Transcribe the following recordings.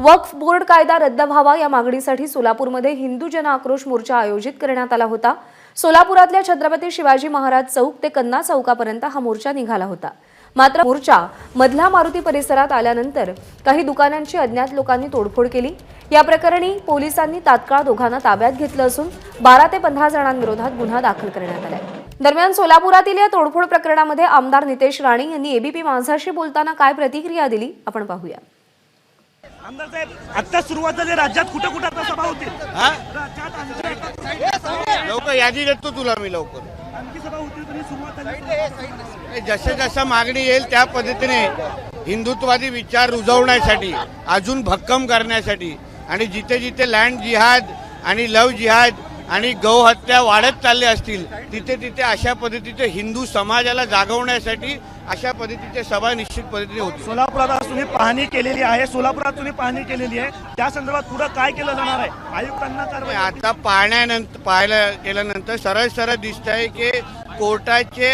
वक्फ board कायदा रद्द व्हावा या मागणीसाठी सोलापूरमध्ये हिंदू जन आक्रोश मोर्चा आयोजित करण्यात आला होता. सोलापुरातल्या छत्रपती शिवाजी महाराज चौक ते कन्ना चौकापर्यंत हा मोर्चा निघाला होता. मात्र मोर्चा मधला मारुती परिसरात आल्यानंतर काही दुकानांची अज्ञात लोकांनी तोडफोड केली. या प्रकरणी पोलिसांनी तात्काळ दोघांना ताब्यात घेतलं असून बारा ते पंधरा जणांविरोधात गुन्हा दाखल करण्यात आलाय दरम्यान सोलापुरातील या तोडफोड प्रकरणामध्ये आमदार नितेश राणे यांनी एबीपी माझाशी बोलताना काय प्रतिक्रिया दिली आपण पाहूया. आमदार साहेब आता सुरुवात झाली राज्यात कुठे कुठे आता सभा होतील? हा? राज्यात आणखी लवकर यादी देतो तुला मी लवकर. आणखी सभा तरी सुरुवात झाली जसं जसं मागणी येईल त्या पद्धतीने हिंदुत्वादी विचार रुजवण्यासाठी अजून भक्कम करण्यासाठी आणि जिथे जिथे लँड जिहाद आणि लव जिहाद आणि गौहत्या वाढत चालल्या असतील तिथे तिथे अशा पद्धतीचे हिंदू समाजाला जागवण्यासाठी अशा पद्धतीचे सभा निश्चित पद्धतीने होतील. सोलापुरात आज तुम्ही पाहणी केलेली आहे सोलापुरात तुम्ही पाहणी केलेली आहे. त्या संदर्भात पुढे काय केलं जाणार आहे? आयुक्तांना कारवाई आता पाहण्यानंतर पाहायला केल्यानंतर सरळ सरळ दिसत आहे की कोर्टाचे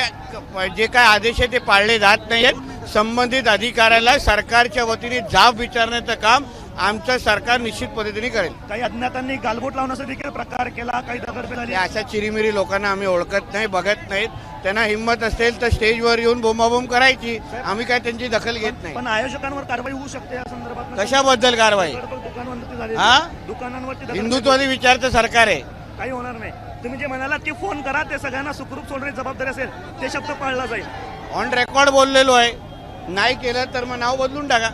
जे काय आदेश आहे ते पाळले जात नाही आहेत संबंधित अधिकाऱ्याला सरकारच्या वतीने जाब विचारण्याचं काम आमचं सरकार निश्चित पद्धतीने करेल. काही अज्ञातांनी गालबोट लावण्याचा देखील प्रकार केला काही या अशा चिरीमिरी लोकांना आम्ही ओळखत नाही बघत नाहीत. त्यांना हिंमत असेल तर स्टेजवर येऊन बोंबाबोंब करायची. आम्ही काय त्यांची दखल घेत नाही. पण आयोजकांवर कारवाई होऊ शकते या संदर्भात कशाबद्दल कारवाई? हा? दुकानांवरती हिंदुत्वादी विचारचं सरकार आहे. काही होणार नाही. तुम्ही जे म्हणालात की फोन करा ते सगळ्यांना सुखरूप सोडण्याची जबाबदारी असेल ते शब्द पाळला जाईल. ऑन रेकॉर्ड बोललेलो आहे. नाही केलं तर मग नाव बदलून टाका.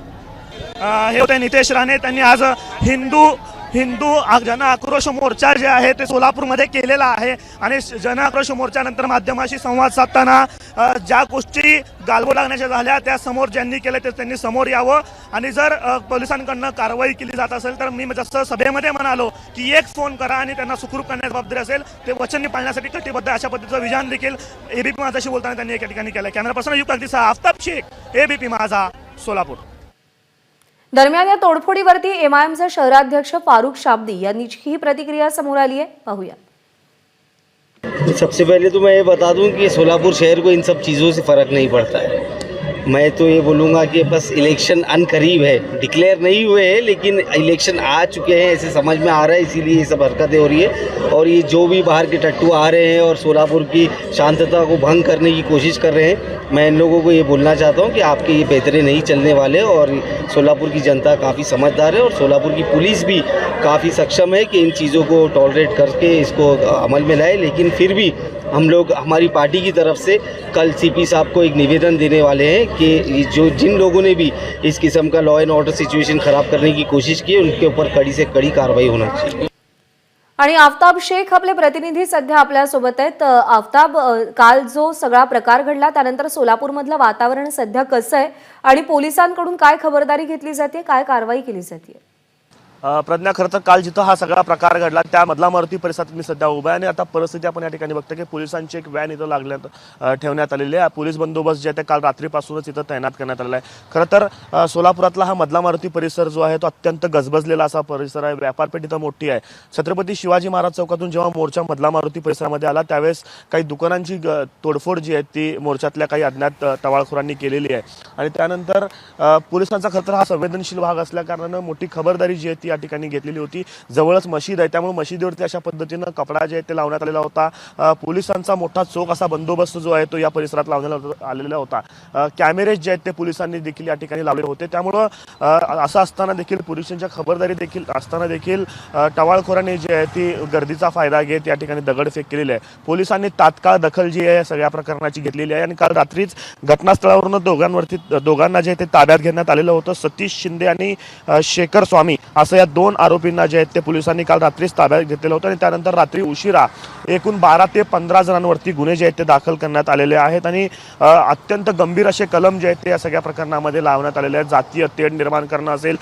हे होते नितेश राणे. त्यांनी आज हिंदू हिंदू जन आक्रोश मोर्चा जे आहे ते सोलापूरमध्ये केलेला आहे. आणि जन आक्रोश मोर्चानंतर माध्यमाशी संवाद साधताना ज्या गोष्टी गालबो लागण्याच्या झाल्या त्या समोर ज्यांनी केलं ते त्यांनी समोर यावं. आणि जर पोलिसांकडनं कारवाई केली जात असेल तर मी जसं सभेमध्ये म्हणालो की एक फोन करा आणि त्यांना सुखरूप करण्याची जबाबदारी असेल ते वचन पाळण्यासाठी कटिबद्ध अशा पद्धतीचं विधान देखील एबीपी माझाशी बोलताना त्यांनी एका ठिकाणी केलं कॅमेरा पर्सन युक्त अगदी आफताब शेख एबीपी माझा सोलापूर. दरम्यान या एमआईएम से शहराध्यक्ष फारुख शाब्दी ही प्रतिक्रिया समोर आली आहे, पाहूया. सबसे पहले तो मैं ये बता दूँ कि सोलापुर शहर को इन सब चीज़ों से फ़र्क नहीं पड़ता है। मैं तो ये बोलूँगा कि बस इलेक्शन अन करीब है। डिक्लेयर नहीं हुए हैं, लेकिन इलेक्शन आ चुके हैं ऐसे समझ में आ रहा है, इसीलिए ये सब हरकतें हो रही है। और ये जो भी बाहर के टट्टू आ रहे हैं और सोलापुर की शांतता को भंग करने की कोशिश कर रहे हैं, मैं इन लोगों को ये बोलना चाहता हूँ कि आपके ये बेहतरे नहीं चलने वाले और सोलापुर की जनता काफ़ी समझदार है और सोलापुर की पुलिस भी काफ़ी सक्षम है कि इन चीज़ों को टॉलरेट करके इसको अमल में लाए, लेकिन फिर भी हम लोग हमारी पार्टी की तरफ से कल सीपी साहब को एक निवेदन देने वाले हैं कि जो जिन लोगों ने भी इस किस्म का लॉ एंड ऑर्डर सिचुएशन ख़राब करने की कोशिश की है उनके ऊपर कड़ी से कड़ी कार्रवाई होना चाहिए। आणि आफताब शेख आपले प्रतिनिधी सध्या आपल्यासोबत आहेत. आफताब काल जो सगळा प्रकार घडला त्यानंतर सोलापूरमधलं वातावरण सध्या कसं आहे आणि पोलिसांकडून काय खबरदारी घेतली जाते काय कारवाई केली जाते? अ, प्रज्ञा खरं तर काल जिथं हा सगळा प्रकार घडला त्या मधला मारुती परिसरात मी सध्या उभा आहे आणि आता परिस्थिती आपण या ठिकाणी बघतो की पोलिसांची एक व्हॅन इथं लागल्यात ठेवण्यात आलेली आहे. पोलीस बंदोबस्त जे आहे ते काल रात्रीपासूनच इथं तैनात करण्यात आलेला आहे. खरं तर सोलापुरातला हा मधला मारुती परिसर जो आहे तो अत्यंत गजबजलेला असा परिसर आहे. व्यापारपेठ इथं मोठी आहे. छत्रपती शिवाजी महाराज चौकातून जेव्हा मोर्चा मधला मारुती परिसरामध्ये आला त्यावेळेस काही दुकानांची ग- तोडफोड जी आहे ती मोर्चातल्या काही अज्ञात टवाळखोरांनी केलेली आहे. आणि त्यानंतर पोलिसांचा खरं तर हा संवेदनशील भाग असल्याकारणानं मोठी खबरदारी जी आहे ती या ठिकाणी घेतलेली होती. जवळच मशीद आहे. त्यामुळे मशिदीवरती अशा पद्धतीनं कपडा जे आहे ते लावण्यात आलेला होता. पोलिसांचा मोठा चोख असा बंदोबस्त जो आहे तो या परिसरात लावण्यात आलेला होता. कॅमेरेज जे आहेत ते पोलिसांनी देखील या ठिकाणी लावले होते. त्यामुळं असं असताना देखील पोलिसांच्या खबरदारी देखील असताना देखील टवाळखोरांनी जे आहे ती गर्दीचा फायदा घेत या ठिकाणी दगडफेक केलेली आहे. पोलिसांनी तात्काळ दखल जी आहे सगळ्या प्रकरणाची घेतलेली आहे. आणि काल रात्रीच घटनास्थळावरून दोघांवरती दोघांना जे आहे ते ताब्यात घेण्यात आलेलं होतं. सतीश शिंदे आणि शेखर स्वामी असं या दोन आरोपींना जे आहेत ते पोलिसांनी काल रात्रीच ताब्यात घेतलेलं होतं आणि त्यानंतर रात्री उशिरा एकूण बारा ते पंधरा जणांवरती गुन्हे जे आहेत ते दाखल करण्यात आलेले आहेत आणि अत्यंत गंभीर असे कलम जे आहेत ते या सगळ्या प्रकरणामध्ये लावण्यात आलेले आहेत. जातीय तेढ निर्माण करणं असेल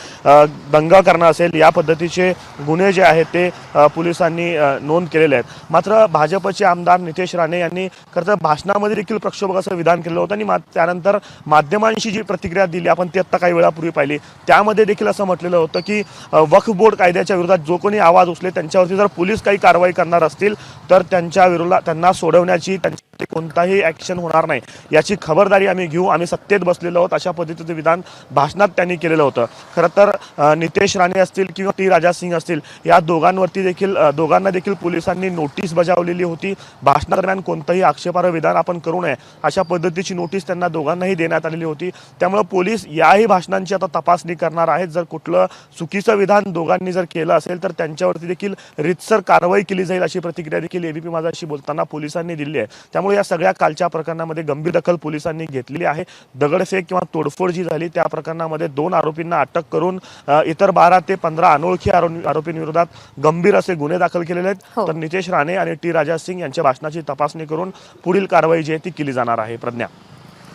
दंगा करणं असेल या पद्धतीचे गुन्हे जे आहेत ते पोलिसांनी नोंद केलेले आहेत. मात्र भाजपचे आमदार नितेश राणे यांनी खरं तर भाषणामध्ये देखील प्रक्षोभकाचं विधान केलेलं होतं आणि मा त्यानंतर माध्यमांशी जी प्रतिक्रिया दिली आपण ती आत्ता काही वेळापूर्वी पाहिली. त्यामध्ये देखील असं म्हटलेलं होतं की वक्फ बोर्ड कायद्याच्या विरोधात जो कोणी आवाज उचले त्यांच्यावरती जर पोलीस काही कारवाई करणार असतील तर त्यांच्या विरोधात त्यांना सोडवण्याची त्यांची ते कोणताही ॲक्शन होणार नाही. याची खबरदारी आम्ही घेऊ. आम्ही सत्तेत बसलेलो आहोत. अशा पद्धतीचं विधान भाषणात त्यांनी केलेलं होतं. खरं तर नितेश राणे असतील किंवा टी राजा सिंग असतील या दोघांवरती देखील दोघांना देखील पोलिसांनी नोटीस बजावलेली होती. भाषणादरम्यान कोणतंही आक्षेपार्ह विधान आपण करू नये. अशा पद्धतीची नोटीस त्यांना दोघांनाही देण्यात आलेली होती. त्यामुळे पोलीस याही भाषणांची आता तपासणी करणार आहेत. जर कुठलं चुकीचं विधान दोघांनी जर केलं असेल तर त्यांच्यावरती देखील रितसर कारवाई केली जाईल अशी प्रतिक्रिया देखील एबीपी माझाशी बोलताना पोलिसांनी दिली आहे. त्यामुळे या सगळ्या कालच्या प्रकरणामध्ये गंभीर दखल पोलिसांनी घेतलेली आहे. दगडफेक किंवा तोडफोड जी झाली त्या प्रकरणामध्ये दोन आरोपींना अटक करून इतर बारा ते पंधरा अनोळखी आरो- आरोपींविरोधात गंभीर असे गुन्हे दाखल केलेले आहेत. हो. तर नितेश राणे आणि टी राजा सिंग यांच्या भाषणाची तपासणी करून पुढील कारवाई जी आहे ती केली जाणार आहे. प्रज्ञा.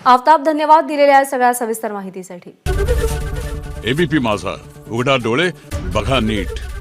आफ्ताब धन्यवाद दिलेल्या या सगळ्या सविस्तर माहितीसाठी. एबीपी माझा. उघडा डोळे बघा नीट.